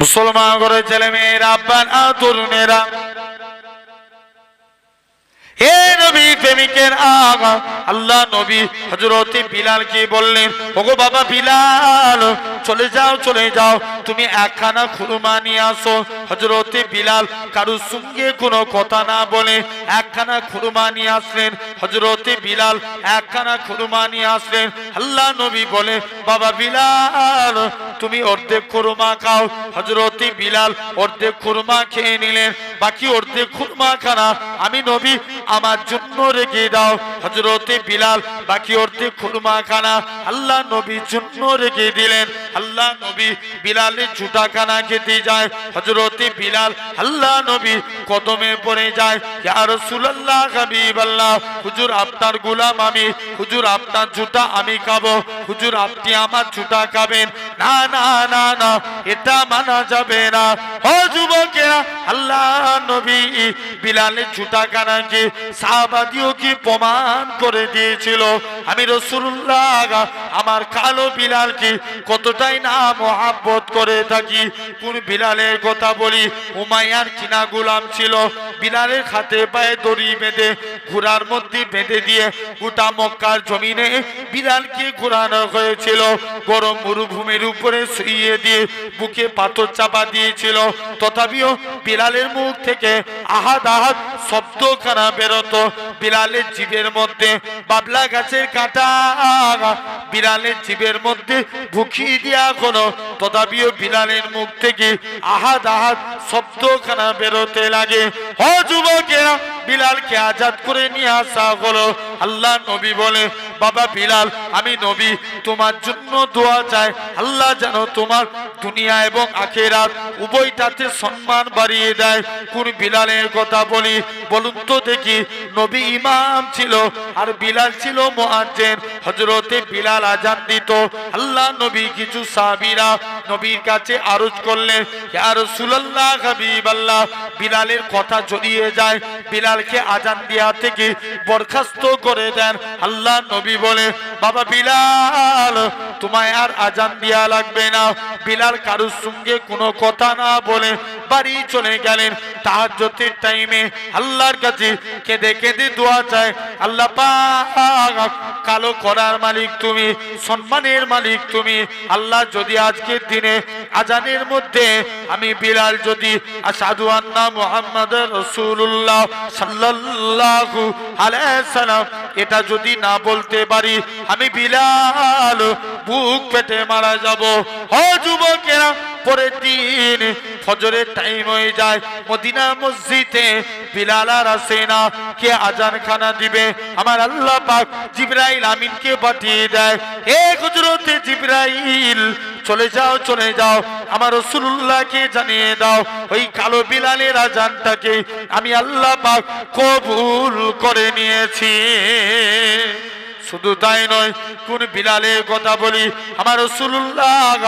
মুসলমান করে ছেলে মেয়েরা আব্বান তরুণেরা হে নবী, প্রেমিকের আগা। আল্লাহ নবী হজরতে বিলালকে বললেন? ওগো বাবা বিলাল, চলে যাও চলে যাও। তুমি একখানা খুরমা নিয়ে আসো। হজরতে বিলাল কারুর সঙ্গে কোনো কথা না বলে একখানা খুরমা নিয়ে আসলেন। হজরতে বিলাল একখানা খুরমা নিয়ে আসলেন। আল্লাহ নবী বলে, বাবা বিলাল, তুমি অর্ধেক খুরমা খাও। হজরতে বিলাল অর্ধেক খুরমা খেয়ে নিলেন। বাকি অর্ধেক খুরমা খানা আমি নবী আমার জন্য রেখে দাও। হজরতে বিলাল বাকি অর্ধেক খুরমা খানা। আল্লাহ নবীর জন্য রেখে দিলেন। আল্লাহ নবী বিলালের ঝুটা খানা খেতে যায়। হজরতে বিলাল আল্লাহ নবী কদমে পড়ে যায়। ইয়া রাসূলুল্লাহ হাবিবাল্লাহ, হুজুর আপনার গুলাম আমি, হুজুর আপনার ঝুটা আমি খাব। হুজুর আপনি আমার ঝুটা খাবেন। না না না না, এটা মানা যাবে না। ও যুবকেরা, আল্লাহ নবী বিলালের ঝুটা কানাকে সাহাবাদিও প্রমাণ করে দিয়েছিল? আমি রসুল্লাহ আমার কালো বিলালকে কতটাই না মহাব্বত করে থাকি? কোন বিলালের কথা বলি? কিনা গোলাম ছিল। বিলালের হাতে পায়ে দড়ি বেঁধে, ঘোড়ার মধ্যে বেঁধে দিয়ে গোটা মক্কার জমিনে বিলালকে ঘোরানো হয়েছিল। গরম মরুভূমির উপরে শুইয়ে দিয়ে বুকে পাথর চাপা দিয়েছিল। তথাপিও বিলালের মুখ থেকে আহাদ আহাদ শব্দ খানা বেরোতো? বিড়ালের জীবের মধ্যে বাবলা গাছের কাঁটা। বিড়ালের জীবের মধ্যে ভুকিয়ে দেওয়া হলো তথাপিও বিড়ালের মুখ থেকে আহাদ আহাদ শব্দ খানা বেরোতে লাগে। ও যুবকেরা বিলালকে আজাদ করে নিয়ে আসা হলো। আল্লাহ নবী বলে, বাবা বিলাল আমি নবী, তোমার জন্য দোয়া চাই। আল্লাহ যেন তোমার দুনিয়া এবং আখেরাত উভয়টাতে সম্মান বাড়িয়ে দেয়। কোন বিলালের কথা বলি বলুন তো দেখি, নবী ইমাম ছিল আর বিলাল ছিল মোয়াজ্জেন হজরতে বিলাল আজান দিত। আল্লাহ নবী কিছু সাহাবীরা নবীর কাছে আরজ করলেন, ইয়া রাসূলুল্লাহ, হাবিবাল্লাহ। বিলালের কথা জড়িয়ে যায়। বিলালকে আজান দেওয়া থেকে বরখাস্ত করে দেন। আল্লাহ নবী বলে, বাবা বিলাল, তোমায় আর আজান দেওয়া লাগবে না। বিলাল কারুর সঙ্গে কোনো কথা না বলে বাড়ি চলে গেলেন। তাহাজ্জুদের টাইমে আল্লাহর কাছে কেঁদে কেঁদে দোয়া চায়, আল্লাহ কালো করার মালিক তুমি, সম্মানের মালিক তুমি। আল্লাহ যদি আজকের দিনে আজানের মধ্যে আমি বিলাল যদি আসাদু আন্না মুহাম্মদ রসুল্লাহ আলাইহি সাল্লাম এটা যদি না বলতে পারি, আমি বিলাল বুক পেটে মারা যাব। ও যুবকেরা, পরের দিন ফজরের টাইম হয়ে যায়। মদিনা মসজিদে বিলাল আর কে আজান খানা দিবে? আমার আল্লাহ পাক জিব্রাইল আমিনকে পাঠিয়ে দেয়। এ গুজরতে জিব্রাইল, চলে যাও চলে যাও। আমার রসুল্লাহকে জানিয়ে দাও, ওই কালো বিলালের আজানটাকে আমি আল্লাহ পাক কবুল করে নিয়েছি। শুধু তাই নয়, কোন বিলালের কথা বলি, আমার রসুল্লাহ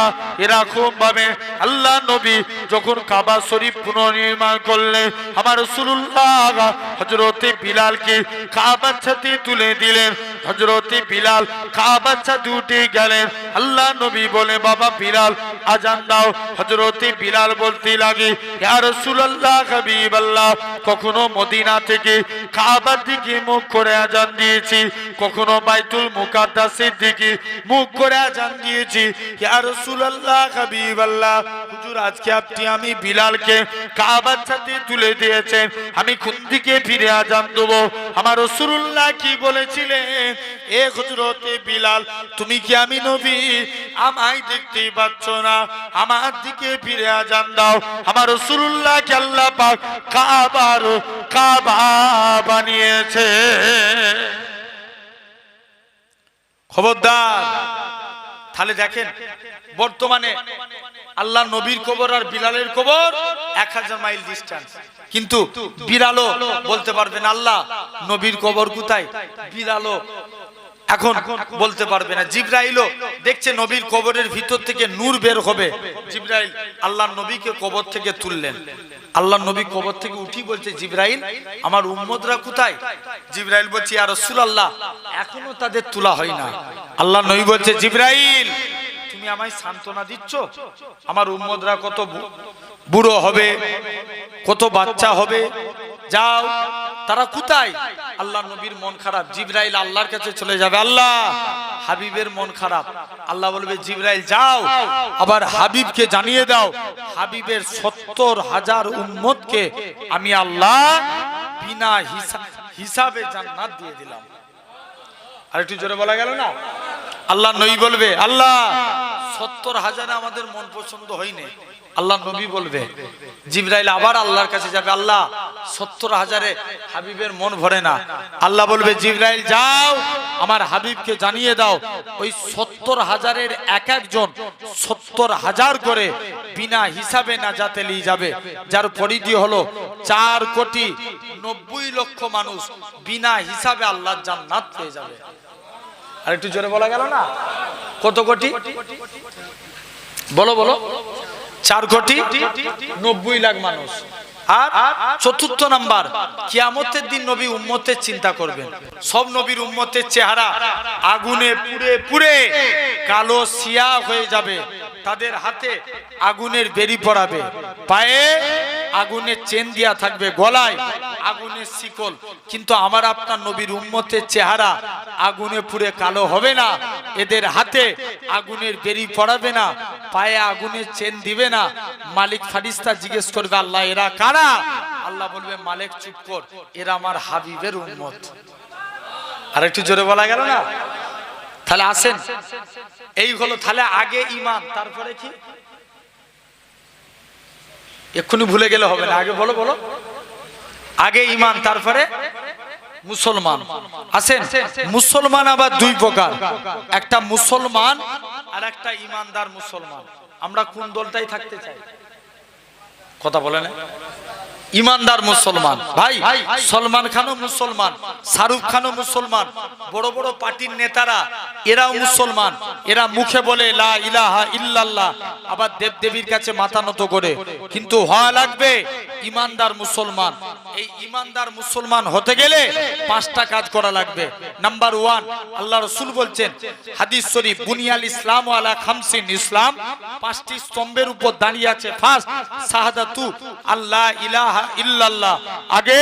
এরকম ভাবে আল্লাহ নবী যখন কাবা শরীফ পুনর্নির্মাণ করলে আমার রসুল্লাহ হজরতে বিলালকে কাবার ছাতে তুলে দিলেন। হজরতে বিলাল কাবার ছাতে উঠে গেলেন। আল্লাহ নবী বলে, বাবা বিলাল, আজান দাও। হজরতে বিলাল বলতে লাগে আর ইয়া রাসূলুল্লাহ হাবিবাল্লাহ, কখনো মদিনা থেকে কাবার দিকে মুখ করে আজান দিয়েছি, কখনো বাইতুল মুকাদ্দাসের দিকে মুখ করে আজান দিয়েছি। ইয়া রাসূলুল্লাহ, হাবিবাল্লাহ, হুজুর, আজকে আপনি আমি বিলালকে কাবার সাথে তুলে দিয়েছেন। আমি কোন দিকে ফিরে আজান দেবো। আমার রাসূলুল্লাহ কি বলেছিলেন? এ হযরতে বিলাল, তুমি কি আমি নবী? আমায় দেখতে পাচ্ছ না। আমার দিকে ফিরে আজান দাও। আমার রাসূলুল্লাহ কে আল্লাহ পাক কাবার, কাবা বানিয়েছে। খবরদার, তাহলে দেখেন, বর্তমানে আল্লাহ নবীর কবর আর বিড়ালের কবর এক হাজার মাইল ডিস্টেন্স কিন্তু বিড়ালও বলতে পারবেন, আল্লাহ নবীর কবর কোথায়? বিড়ালও এখন বলতে পারবে না। জিব্রাইলও, দেখছে নবীর কবরের ভিতর থেকে নূর বের হবে। জিব্রাইল আল্লাহ নবীকে কবর থেকে তুললেন। আল্লাহ নবী কবর থেকে উঠি বলছে, জিব্রাইল, আমার উম্মদরা কোথায়? জিব্রাইল বলছে আর রসুল আল্লাহ এখনও তাদের তোলা হয় না। আল্লাহ নবী বলছে, জিব্রাইল তুমি আমায় সান্ত্বনা দিচ্ছ? আমার উম্মদরা কত বুড়ো হবে, কত বাচ্চা হবে? যাও, তারা কোথায়? আল্লাহ নবীর মন খারাপ। জিব্রাইল আল্লাহর কাছে চলে যাবে। আল্লাহ, হাবিবের মন খারাপ। আল্লাহ বলবে, জিব্রাইল, যাও। আবার হাবিবকে জানিয়ে দাও, হাবিবের সত্তর হাজার উম্মতকে আমি আল্লাহ বিনা হিসা- হিসাবে জান্নাত দিয়ে দিলাম। আর একটু জোরে বলা গেল না? আল্লাহ নই বলবে, আল্লাহ সত্তর হাজারে আমাদের মন পছন্দ হয়নি। আল্লাহ নবী বলবে, জিব্রাইল আবার আল্লাহর কাছে যাবে। আল্লাহ, সত্তর হাজারে হাবিবের মন ভরে না। আল্লাহ বলবে, জিব্রাইল যাও, আমার হাবিবকে জানিয়ে দাও। ওই সত্তর হাজারের এক একজন সত্তর হাজার করে বিনা হিসাবে না যাতে নিয়ে যাবে। যার পরিধি হলো চার কোটি নব্বই লক্ষ মানুষ বিনা হিসাবে আল্লাহ জান্নাত পেয়ে যাবে। আর একটু জোরে বলা গেল না? কত কোটি? বলো বলো। চার কোটি নব্বই লাখ মানুষ। আর চতুর্থ নাম্বার, কিয়ামতের দিন নবী উম্মতের চিন্তা করবেন। সব নবীর উম্মতের চেহারা আগুনে পুড়ে পুড়ে, কালো সিয়া হয়ে যাবে। তাদের হাতে আগুনের বেরি পড়াবে পায়ে আগুনের চেন দিয়া থাকবে গলায়, আগুনের শিকল। কিন্তু আমার আপনার নবীর উম্মতের চেহারা আগুনে পুড়ে কালো হবে না, এদের হাতে আগুনের বেরি পড়াবে না, পায়ে আগুনের চেন দিবে না। মালিক ফারিস্তা জিজ্ঞেস করবে, আল্লাহ, এরা কারা? আল্লাহ বলবে, মালিক, চুপ কর, এরা আমার হাবিবের উম্মত। আর একটু জোরে বলা গেল না? তাহলে আসেন। এই হলো তাহলে আগে ইমান তারপরে কি? এক্ষুনি ভুলে গেলে হবে না। আগে বলো বলো। আগে ইমান তারপরে মুসলমান। আসেন, মুসলমান আবার দুই প্রকার। একটা মুসলমান আর একটা ইমানদার মুসলমান। আমরা কোন দলটাই থাকতে চাই? কথা বলে না ইমানদার মুসলমান। ভাই, সলমান খানও মুসলমান, শাহরুখ খানও মুসলমান, বড় বড় পার্টির নেতারা, এরাও মুসলমান। এরা মুখে বলে, লা ইলাহা ইল্লাল্লাহ। আবার দেব দেবীর কাছে মাথা নত করে। কিন্তু হওয়া লাগবে ইমানদার মুসলমান। এই ইমানদার মুসলমান হতে গেলে পাঁচটা কাজ করা লাগবে। নাম্বার ওয়ান, আল্লাহ রসুল বলছেন, হাদিস শরীফ, বুনিয়াল ইসলাম আলা খামসিন ইসলাম। পাঁচটি স্তম্ভের উপর দাঁড়িয়ে আছে। ফার্স্ট, শাহাদাতু আল্লাহ ইলাহা ইল্লাল্লাহ। আগে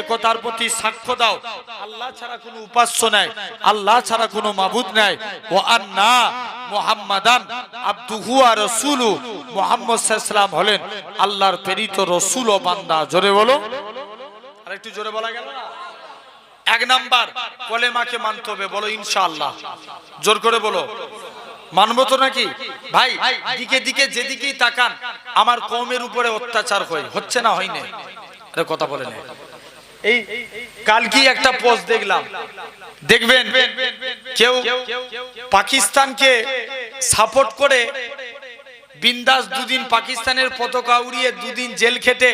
একতার প্রতি সাক্ষ্য দাও। আল্লাহ ছাড়া কোনো উপাস্য নাই। আল্লাহ ছাড়া কোনো মাবুদ নাই। ও আন্না মুহাম্মাদান আব্দুহু আর রাসূলু মুহাম্মদ সাল্লাল্লাহু হলেন আল্লাহর প্রেরিত রসুল ও বান্দা। জোরে বলো। আর একটু জোরে বলা গেল এক নাম্বার, কলেমাকে মানতে হবে। বলো ইনশাআল্লাহ। জোর করে বলো। মানবো তো নাকি? ভাই, দিকে দিকে যেদিকেই তাকান, আমার কমের উপরে অত্যাচার হয়। হচ্ছে না হয়নি আরে কথা বলে এই কালকে একটা পোস্ট দেখলাম। দেখবেন, কেউ পাকিস্তানকে সাপোর্ট করে বিন্দাস দুদিন পাকিস্তানের পতাকা উড়িয়ে দুদিন জেল খেটে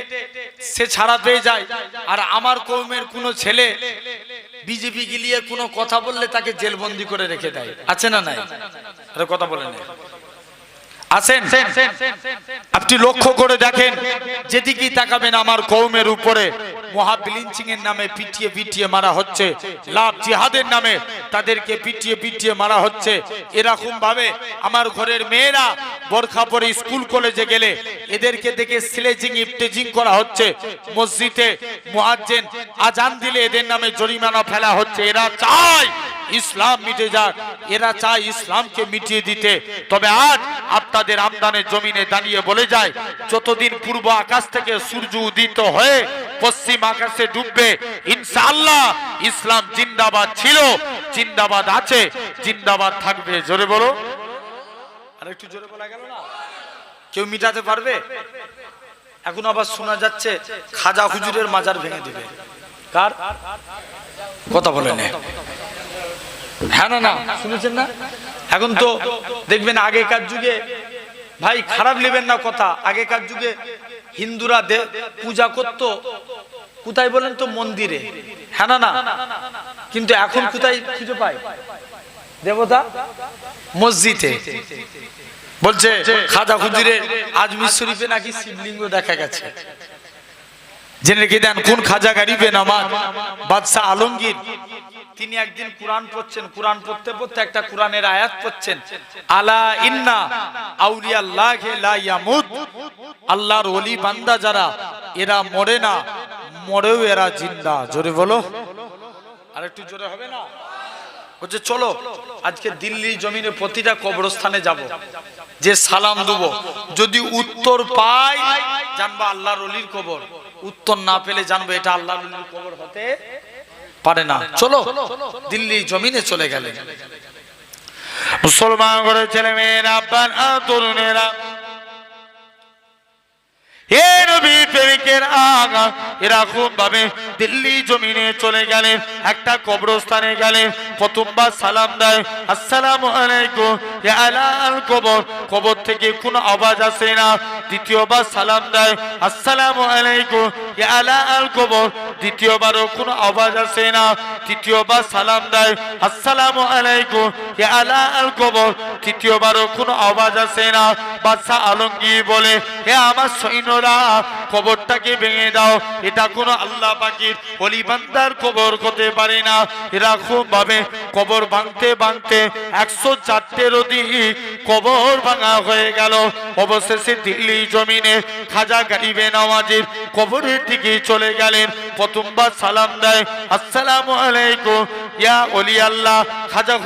সে ছাড়া পেয়ে যায়। আর আমার কৌমের কোনো ছেলে বিজেপি গিলিয়ে কোনো কথা বললে তাকে জেলবন্দি করে রেখে দেয়। আছে না নাই? কথা বলেন। আসেন আপনি লক্ষ্য করে দেখেন যেদিকেই তাকাবেন আমার কৌমের উপরে নামে পিটিয়ে পিটিয়ে মারা হচ্ছে। জিহাদের নামে তাদেরকে পিটিয়ে পিটিয়ে মারা হচ্ছে। আমার ঘরের মেয়েরা বোরখা পরে স্কুল কলেজে গেলে এদেরকে দেখে স্লেজিং করা হচ্ছে। মসজিদে আজান দিলে এদের নামে জরিমানা ফেলা হচ্ছে। এরা চায় ইসলাম মিটে যাক। এরা চায় ইসলামকে মিটিয়ে দিতে। তবে আজ আপনাদের আমদানের জমিনে দাঁড়িয়ে বলে যায়, যতদিন পূর্ব আকাশ থেকে সূর্য উদিত হয়ে পশ্চিম আকাশে ডুববে। ইনশাআল্লাহ ইসলাম জিন্দাবাদ ছিল, জিন্দাবাদ আছে, জিন্দাবাদ থাকবে। জোরে বলো। আর একটু জোরে বলা গেল না? কেউ মিটাতে পারবে? এখন আবার শোনা যাচ্ছে, খাজা হুজুরের মাজার ভেঙে দিবে। কার? কথা বলে হ্যাঁ না না, শুনেছেন না? এখন তো দেখবেন আগেকার যুগে, ভাই খারাপ নেবেন না কথা। আগেকার যুগে হিন্দুরা পূজা করত। কোথায় বলেন তো মন্দিরে? হ্যাঁ না কিন্তু এখন কোথায় খুঁজে পায়? দেবতা? মসজিদে। বলছে, খাজা হুজুরের আজমির শরীফে নাকি শিবলিঙ্গ দেখা গেছে। জেনে রেখে দেন, কোন খাজা গারিবে নামাজ বাদশাহ আলমগীর তিনি একদিন কোরআন পড়ছেন, কোরআন পড়তে পড়তে একটা কোরআনের আয়াত পড়ছেন। আলা ইন্না আউলিয়াল্লাহি লা ইয়ামুত। আল্লাহর ওলি বান্দা যারা, এরা মরে না, মরেও এরা জিন্দা। জোরে বলো। আর একটু জোরে হবে না? বলছে, চলো, আজকে দিল্লি জমিনে প্রতিটা কবরস্থানে যাব। যে সালাম দেবো। যদি উত্তর পাই, জানব আল্লাহর অলির কবর। উত্তর না পেলে জানব এটা আল্লাহর কবর হতে পারে না। চলো দিল্লি জমিনে চলে গেলে। মুসলমান ছেলে মেয়েরা আব্বান তরুণেরা চলে একটা কবরস্থানে প্রথমবার সালাম দেয় আলাইকুম কবর। কবর থেকে আওয়াজ আসে না। সালাম দেয়, আসসালামু আলাইকুম কবর। দ্বিতীয়বারও কোনো আওয়াজ আসে না। তৃতীয়বার সালাম দেয়, আসসালামু আলাইকুম ইয়া আলাল কবর। তৃতীয়বারও কোনো আওয়াজ আসে না। বাদশাহ আলমগীর বলে, হে আমার সৈন্যরা কবরটাকে ভেঙে দাও। এটা কোনো আল্লাহ পাখির অলিবান্দার কবর হতে পারে না। এরকম ভাবে কবর ভাঙতে ভাঙতে একশো চারটের কবর ভাঙা হয়ে গেল। অবশেষে দিল্লি জমিনে খাজা গারিবে নওয়াজের কবরের দিকে চলে গেলেন। প্রথমবার সালাম দেয়। আসসালামু আলাইকুম। ইয়া অলি আল্লাহ, খাজা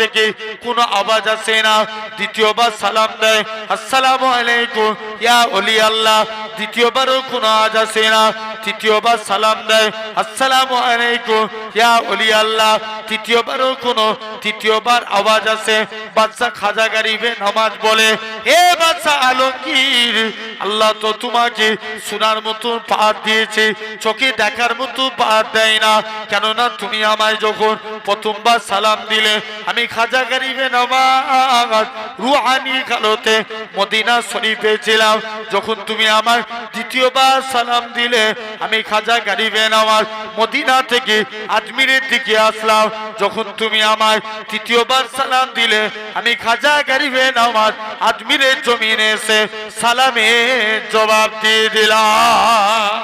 থেকে কোনো আওয়াজ আসে না। দ্বিতীয়বার সালাম দেয়, আসসালামু আলাইকুম, ইয়া অলি আল্লাহ দ্বিতীয়বারও কোনো আওয়াজ আসে না। তৃতীয়বার সালাম দেয়, আসসালাম আলাইকুম, ইয়া অলি আল্লাহ। তৃতীয়বারও কোনো, তৃতীয়বার আওয়াজ আসে। বাদশা খাজা গারিবে নামাজ বলে হে বাদশা আলমগীর, আল্লাহ তো তোমাকে শোনার মতো পাঠ দিয়েছে, চোখে দেখার মতো পাঠ দেয় না। কেননা তুমি আমায় যখন প্রথমবার সালাম দিলে, আমি খাজা গারিবে নামাজ রুহানি কালোতে মদিনা শরীফে ছিলাম। যখন তুমি আমার দ্বিতীয়বার সালাম দিলে আমি খাজা গারিবে আমার মদিনা থেকে আজমিরের দিকে আসলাম। যখন তুমি আমার তৃতীয়বার সালাম দিলে, আমি খাজা গারিবে আমার আজমিরের জমিনে এসে সালামের জবাব দিয়ে দিলাম।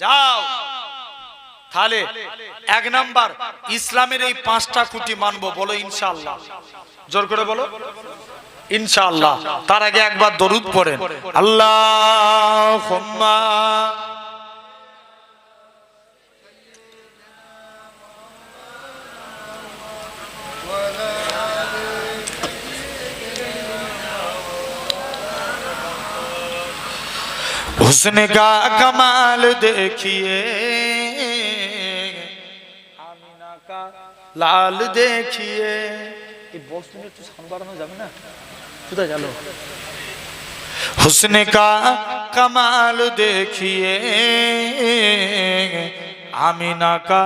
যাও। তাহলে এক নাম্বার, ইসলামের এই পাঁচটা খুঁটি মানবো, বলো ইনশাল্লাহ জোর করে বলো। ইনশাআল্লাহ। তার আগে একবার দরুদ পড়েন। আল্লাহ হুসনে গা কমাল দেখিয়ে লাল দেখিয়ে এই বস্তুটা একটু সামলানো যাবে না? কোথায় গেল हुस्न का कमाल देखिए आमीना का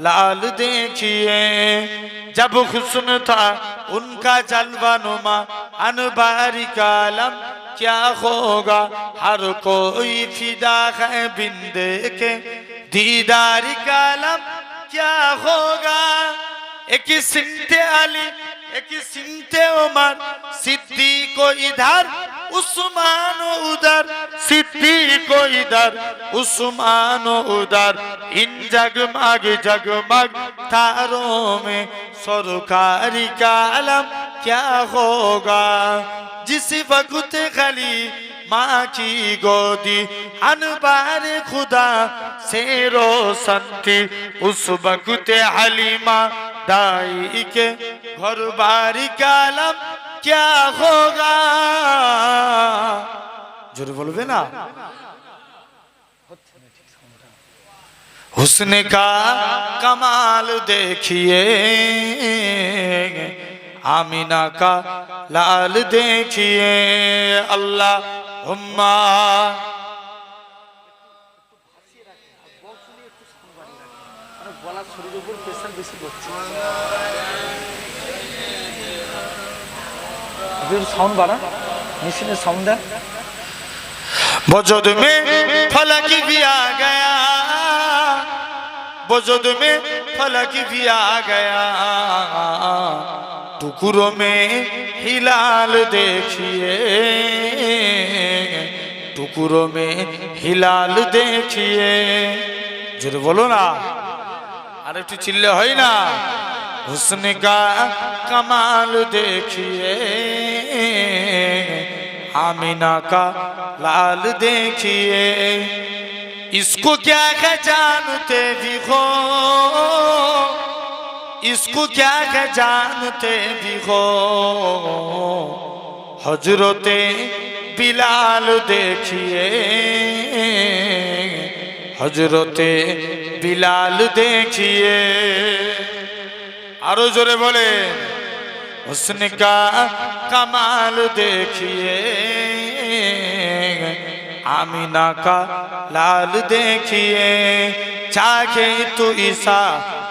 लाल देखिए जब हुस्न था उनका जलवा नुमा अनबारी कालम क्या होगा हर कोई फिदा है बिंदे के दीदारी कालम क्या होगा एक सिंते अली एक सिंते उमर सिद्दीक को इधर उस्मान उधर सिद्दीक को इधर उस्मान उधर इन जगमग जगमग तारों में सरकारी का आलम क्या होगा जिस वक्त खली माँ की गोदी अनबार खुदा से रोशन थी उस वक्त हलीमा दाई के घर बारी कालम क्या होगा জোরে বলবে না हुस्न का कमाल গলার শরীরের উপর প্রেশার বেশি পড়ছে। সাউন্ড বাড়া মেশিনের সাউন্ড দেন বজদ মে ফলাকি দিয়া গয়া। বজদ মে ফলাকি দিয়া গয়া। টুকুরো মে হিলাল দেখিয়ে। টুকুরো মে হিলাল দেখিয়ে। জোরে বলো না। আর একটু চিল্লে হয় না হুসন কা কমাল দেখিয়ে আমিনা কা লাল দেখিয়ে इसको क्या है जानते भी हो इसको क्या है जानते भी हो हजरते बिलाल देखिए হজরতে বিলাল দেখিয়ে আরও জোরে বলে কা কামাল দেখিয়ে আমি নাকা লাল দেখিয়ে চাখে তু ঈশা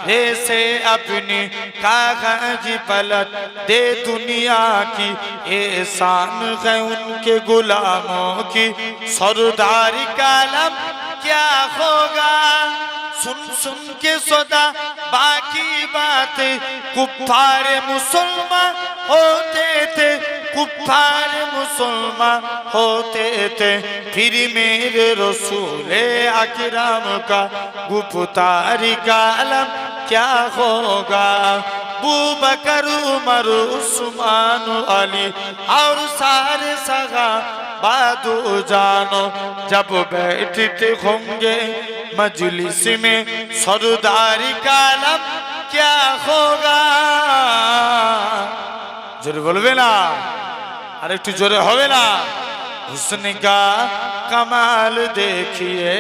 ईसा से अपनी कागज पलट दे दुनिया की एहसान है उनके गुलामों की सरदारी कालम क्या होगा सुन सुन के सदा बाकी बात कुफार मुसलमान होते थे कुफार मुसलमान होते थे फिर मेरे रसूल अकरम का गुप्तारी کیا ہوگا ابو بکر عمر عثمان علی اور سارے سگا بادو جانو جب بیٹھتے ہوں گے مجلس میں سرداری کالم کیا ہوگا জোরে বলবে না আর একটু জোরে হবে না হুসনিকা কামাল দেখিয়ে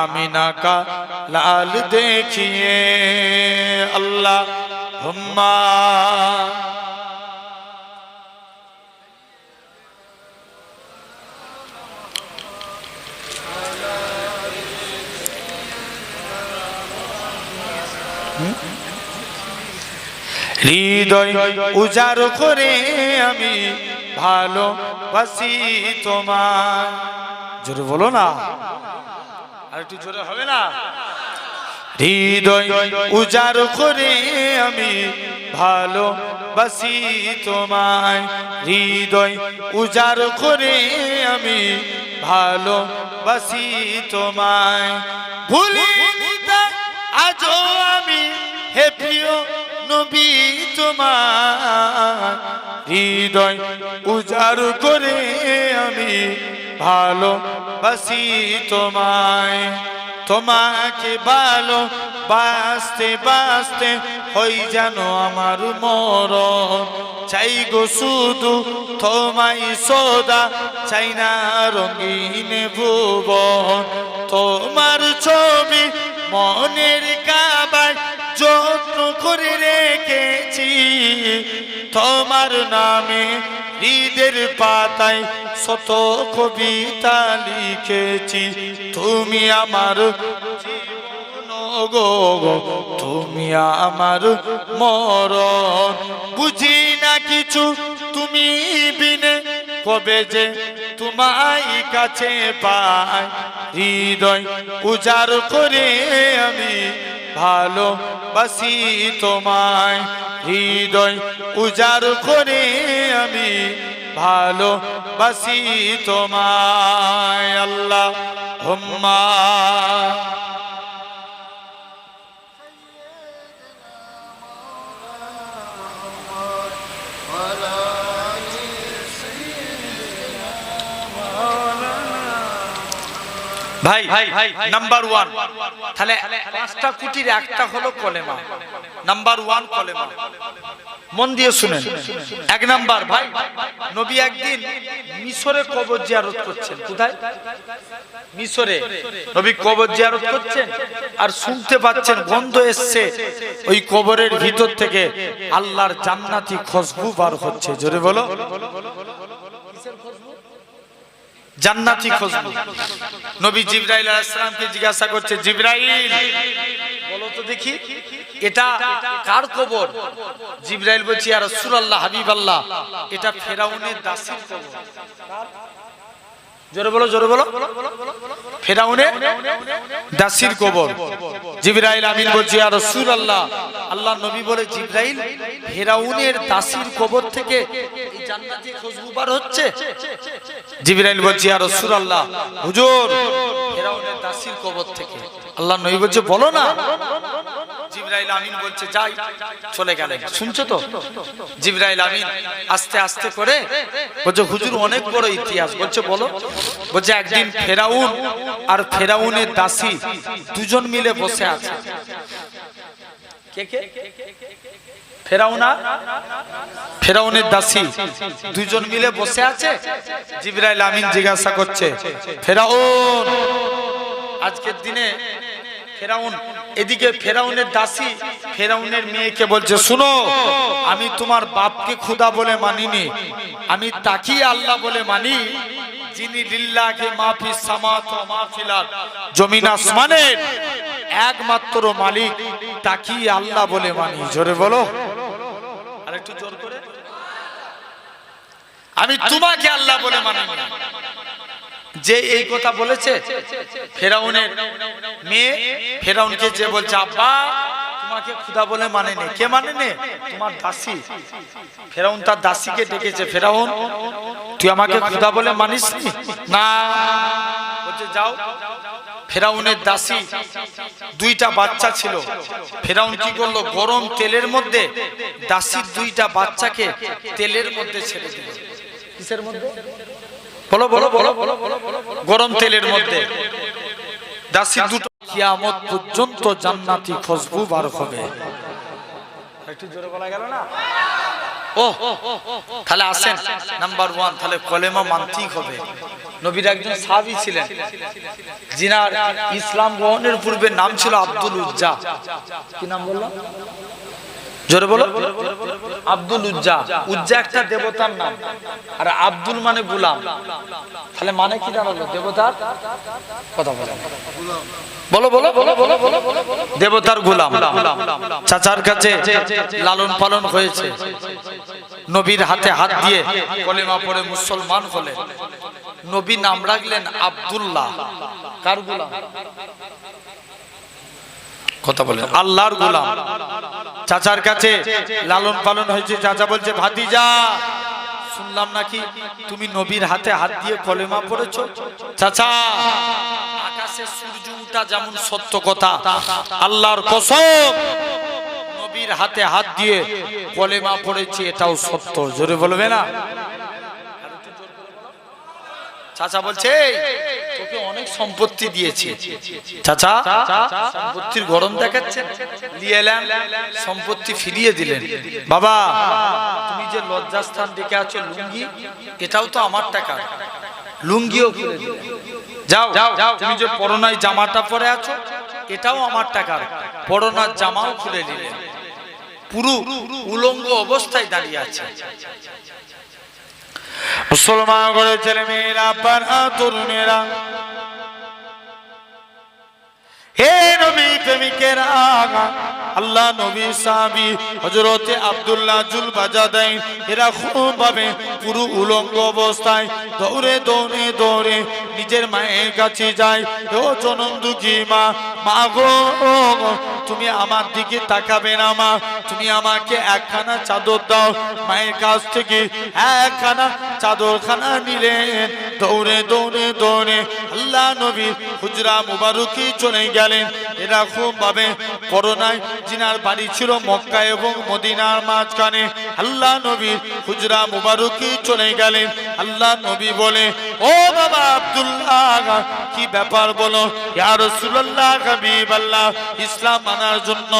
আমিনা কা লাল দেখিয়ে আল্লাহ, হুম্মা। হৃদয় উজার করে আমি ভালো বাসি তোমার জোর বলো না। আর করে আমি ভালো বাসি তোমায়। হৃদয় উজাড় করে আমি ভালো বাসি তোমায়। ভুলিনি তাই আজও আমি হে প্রিয় নবী তোমার হৃদয় উজাড় করে আমি ভালো বাসি তোমায়, তোমাকে ভালো বাঁচতে বাঁচতে হই যেন আমার মরণ। চাই গো শুধু তোমায় সদা, চাই না রঙিন ভুবন। তোমার ছবি মনের কাবায় করে রেখেছি। তোমার নামে হৃদের পাতায় শত কবিতা লিখেছি। তুমি আমার গো, তুমি আমার মরণ। বুঝি না কিছু তুমি বিনে, কবে যে তোমায় কাছে পাই। হৃদয় উজাড় করে আমি ভালো বাসি তোমায়। হৃদয় উজাড় করে আমি ভালো বাসি তোমায়। আল্লাহ হুম্মা। ভাই নাম্বার ওয়ান তাহলে পাঁচটা কুটির একটা হলো কলেমা। নাম্বার ওয়ান কলেমা। মন দিয়ে শুনেন। এক নাম্বার ভাই। নবী একদিন মিশরে কবর জিয়ারত করছেন। কোথায়? মিশরে। নবী কবর জিয়ারত করছেন। আর শুনতে পাচ্ছেন গন্ধ এসছে। ওই কবরের ভিতর থেকে আল্লাহর জান্নাতি খুশবু বার হচ্ছে। জোরে বলো। জান্নাতি খুশবু নবী জিব্রাইল আলাইহিস সালামকে জিজ্ঞাসা করছে, জিব্রাইল, বলো তো দেখি, এটা কার কবর? জিব্রাইল বলছে, ইয়া রাসূলুল্লাহ, হাবিবাল্লাহ, এটা ফেরাউনের দাসীর কবর। জোরে বলো জোরে বলো। ফেরাউনের দাসীর কবর। জিব্রাইল আমিন বলছে, ইয়া রাসূলুল্লাহ, আল্লাহ নবী বলে, জিব্রাইল, ফেরাউনের দাসীর কবর থেকে এই জান্নাতি খুশবু বার হচ্ছে? জিব্রাইল বলছে, ইয়া রাসূলুল্লাহ, হুজুর, ফেরাউনের দাসীর কবর থেকে আল্লাহ নবী বলছে, বলো না। জিবরাইল আমিন বলছে, যাই, চলে গেলেন। শুনছো তো? জিবরাইল আমিন আস্তে আস্তে করে বলছে, হুজুর, অনেক বড় ইতিহাস। বলছে, বলো। বলছে, একদিন ফেরাউন আর ফেরাউনের দাসী দুজন মিলে বসে আছে। কে কে? ফেরাউনা, ফেরাউনের দাসী। দুজন মিলে বসে আছে। জিজ্ঞাসা করছে, ফেরাউন, আজকের দিনে ফেরাউন, এদিকে ফেরাউনের দাসী, ফেরাউনের মেয়েকে বলছে, শুনো, আমি তোমার বাপকে খুদা বলে মানিনি। আমি তাকিয়ে আল্লাহ বলে মানি, যিনি লিল্লাহকে মাফি সামাত জমিন আসমানের একমাত্র মালিক তাকিয়ে আল্লাহ বলে মানি। জোরে বলো। আরেকটু জোর করে। আমি তোমাকে আল্লাহ বলে মানি যে এই কথা বলেছে, ফেরাউনের মেয়ে, ফেরাউনকে যে বলছে, আব্বা, তোমাকে খুদা বলে নে কে নে তোমার দাসী। ফেরাউন তার দাসীকে ডেকেছে, ফেরাউন, তুই আমাকে খুদা বলে মানিস নি? যাও। ফেরাউনের দাসী দুইটা বাচ্চা ছিল। ফেরাউন কি করল? গরম তেলের মধ্যে দাসীর দুইটা বাচ্চাকে তেলের মধ্যে ছেড়ে দিল। কিসের মধ্যে? বলো বলো বলো গরম তেলের মধ্যে। দাসী দুটো কিয়ামত পর্যন্ত জান্নাতি খুশবু বার হবে। একটু জোরে বলা গেল না? ও তাহলে আসেন। নাম্বার ওয়ান, তাহলে কলেমা মানতেই হবে। নবীর একজন সাহাবী ছিলেন। জিনার ইসলাম গ্রহণের পূর্বে নাম ছিল আব্দুল উজ্জা। কি নাম বললাম? জোরে বলো। আব্দুল উজ্জা। উজ্জা একটা দেবতার নাম। আর আব্দুল মানে গুলাম। তাহলে মানে কি দাঁড়াল? দেবতার? কথা বলো বলো বলো বলো বলো বলো। দেবতার গুলাম। চাচার কাছে লালন পালন হয়েছে। নবীর হাতে হাত দিয়ে কলেমা পড়ে মুসলমান হলেন। নবী নাম রাখলেন আব্দুল্লাহ। কার গুলাম? কথা বলেন, আল্লাহর গুলাম। চাচার কাছে লালন পালন হয়েছে, চাচা বলছে, ভাতিজা, শুনলাম নাকি তুমি নবীর হাতে হাত দিয়ে কলেমা পড়েছো? চাচা, আকাশে সূর্য উঠা যেমন সত্য কথা, আল্লাহর কসম, নবীর হাতে হাত দিয়ে কলেমা পড়েছি, এটাও সত্য। জোরে বলবে না? চাচা বলছে তোকে অনেক সম্পত্তি দিয়েছে। চাচা, সম্পত্তির গরম দেখাচ্ছে। নিয়ে এলেন সম্পত্তি ফিরিয়ে দিলেন। বাবা, তুমি যে লজ্জাস্থান ডেকে আছো লুঙ্গি, এটাও তো আমার টাকা। লুঙ্গিও দিলেন। যাও যাও তুমি যে পরনায় জামাটা পরে আছো, এটাও আমার টাকার। পরনার জামাও খুলে দিলেন পুরো, উলঙ্গ অবস্থায় দাঁড়িয়ে আছে। মুসলমান করে ছেলে মেয়েরা পারা তরুণেরা হে আল্লাহ নবী জুল এরা খুব ভাবে পুরো উলঙ্গ অবস্থায় দৌড়ে দৌড়ে দৌড়ে নিজের মায়ের কাছে যায়। মা তুমি আমার দিকে তাকাবে না মা। তুমি আমাকে একখানা চাদর দাও। মায়ের কাছ থেকে একখানা চাদরখানা নিলেন। দৌড়ে দৌড়ে দৌড়ে আল্লাহ নবী হুজরা মুবারকি চলে গেলেন। এরকম ভাবে করোনায় জিনার বাড়ি ছিল মক্কা এবং মদিনার মাঝখানে। আল্লাহ নবী হুজরা মুবারকি চলে গেলেন। আল্লাহ নবী বলে, ও বাবা আব্দুল্লাহ কি ব্যাপার বলো? ইসলাম মানার জন্য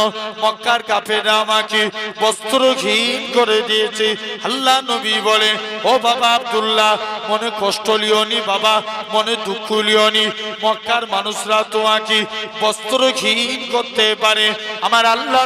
মক্কার কাফেররা আমাকে বস্ত্রহীন করে দিয়েছে। আল্লাহ নবী বলে, ও বাবা আব্দুল্লাহ, মনে কষ্ট লিওনি বাবা, মনে দুঃখ লিওনি। মক্কার মানুষরা তোমাকে বস্ত্রহীন করতে পারে। আমার আল্লাহ